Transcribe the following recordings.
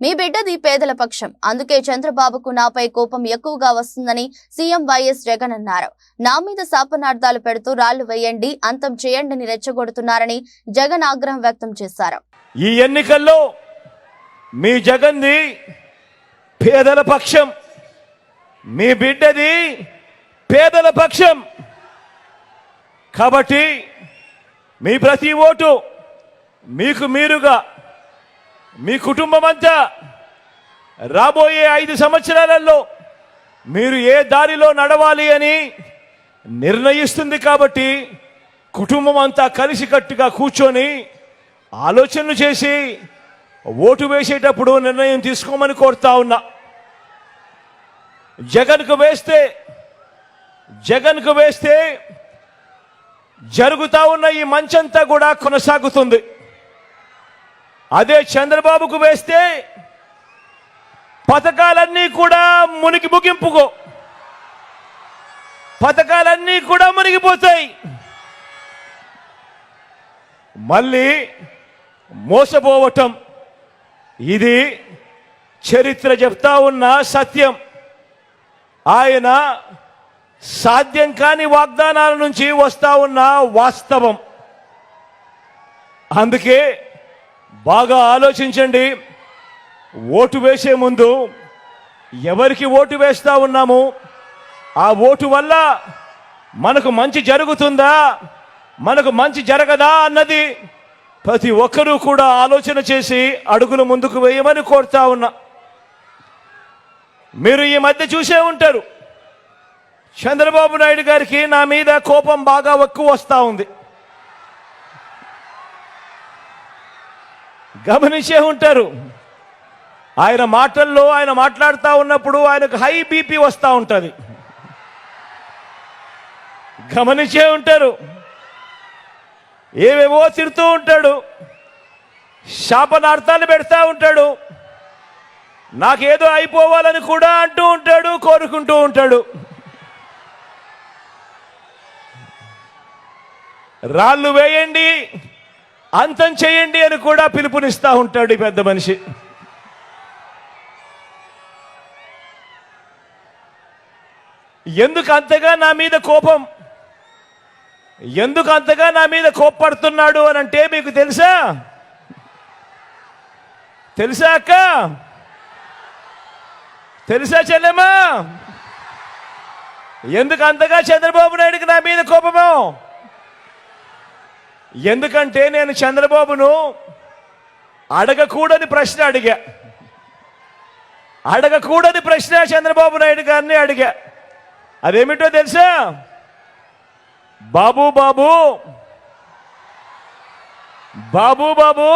మీ బిడ్డది పేదల పక్షం. అందుకే చంద్రబాబుకు నాపై కోపం ఎక్కువగా వస్తుందని సీఎం వైఎస్ జగన్ అన్నారు. నా మీద శాపనార్థాలు పెడుతూ రాళ్ళు వేయండి అంతం చేయండి అని రెచ్చగొడుతున్నారని జగన్ ఆగ్రహం వ్యక్తం చేశారు. ఈ ఎన్నికల్లో మీ జగన్ది పేదల పక్షం. మీ బిడ్డది పేదల పక్షం. కాబట్టి మీ ప్రతి ఓటు మీకు మీరుగా మీ కుటుంబం అంతా రాబోయే ఐదు సంవత్సరాలలో మీరు ఏ దారిలో నడవాలి అని నిర్ణయిస్తుంది కాబట్టి కుటుంబం అంతా కలిసికట్టుగా కూర్చొని ఆలోచనలు చేసి ఓటు వేసేటప్పుడు నిర్ణయం తీసుకోమని కోరుతా ఉన్నా. జగన్కు వేస్తే జగన్కు వేస్తే జరుగుతా ఉన్న ఈ మంచంతా కూడా కొనసాగుతుంది. అదే చంద్రబాబుకు వేస్తే పథకాలన్నీ కూడా మునిగి ముగింపుకో. పథకాలన్నీ కూడా మునిగిపోతాయి. మళ్ళీ మోసపోవటం. ఇది చరిత్ర చెప్తా ఉన్న సత్యం. ఆయన సాధ్యం కాని వాగ్దానాల నుంచి వస్తా ఉన్న వాస్తవం. అందుకే బాగా ఆలోచించండి. ఓటు వేసే ముందు ఎవరికి ఓటు వేస్తూ ఉన్నాము? ఆ ఓటు వల్ల మనకు మంచి జరుగుతుందా? మనకు మంచి జరగదా అన్నది ప్రతి ఒక్కరూ కూడా ఆలోచన చేసి అడుగులు ముందుకు వేయమని కోరుతా ఉన్నా. మీరు ఈ మధ్య చూసే ఉంటారు. చంద్రబాబు నాయుడు గారికి నా మీద కోపం బాగా ఎక్కువ వస్తూ ఉంది. గమనించే ఉంటారు. ఆయన మాటల్లో ఆయన మాట్లాడుతూ ఉన్నప్పుడు ఆయనకు హై బీపీ వస్తూ ఉంటుంది. గమనించే ఉంటారు. ఏవేవో తిడుతూ ఉంటాడు. శాపనార్థాలు పెడతా ఉంటాడు. నాకేదో అయిపోవాలని కూడా అంటూ ఉంటాడు కోరుకుంటూ ఉంటాడు. రాళ్ళు వేయండి. అంతం చేయండి అని కూడా పిలుపునిస్తూ ఉంటాడు ఈ పెద్ద మనిషి. ఎందుకు అంతగా నా మీద కోపం? ఎందుకు అంతగా నా మీద కోప్పడుతున్నాడు అని అంటే మీకు తెలుసా? తెలుసా అక్క? తెలుసా చెల్లెమ్మా? ఎందుకు అంతగా చంద్రబాబు నాయుడుకి నా మీద కోపమో? ఎందుకంటే నేను చంద్రబాబును అడగకూడని ప్రశ్న అడిగా. అడగకూడని ప్రశ్న చంద్రబాబు నాయుడు గారిని అడిగా. అదేమిటో తెలుసా? బాబు బాబు బాబు బాబు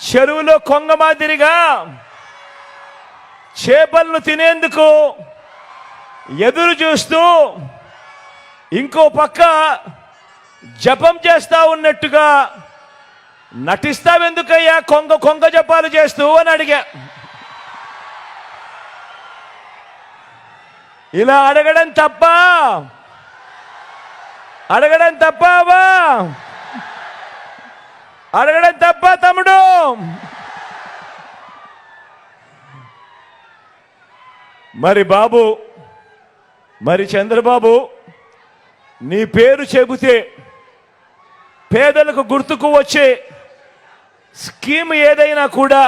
చెరువులో కొంగ మాదిరిగా చేపలను తినేందుకు ఎదురు చూస్తూ ఇంకో పక్క జపం చేస్తా ఉన్నట్టుగా నటిస్తావెందుకయ్యా? కొంగ కొంగ జపాలు చేస్తూ అని అడిగా. ఇలా అడగడం తప్ప అడగడం తప్పవా అడగడం తప్ప తమ్ముడు. మరి బాబు మరి చంద్రబాబు నీ పేరు చెబితే పేదలకు గుర్తుకు వచ్చే స్కీమ్ ఏదైనా కూడా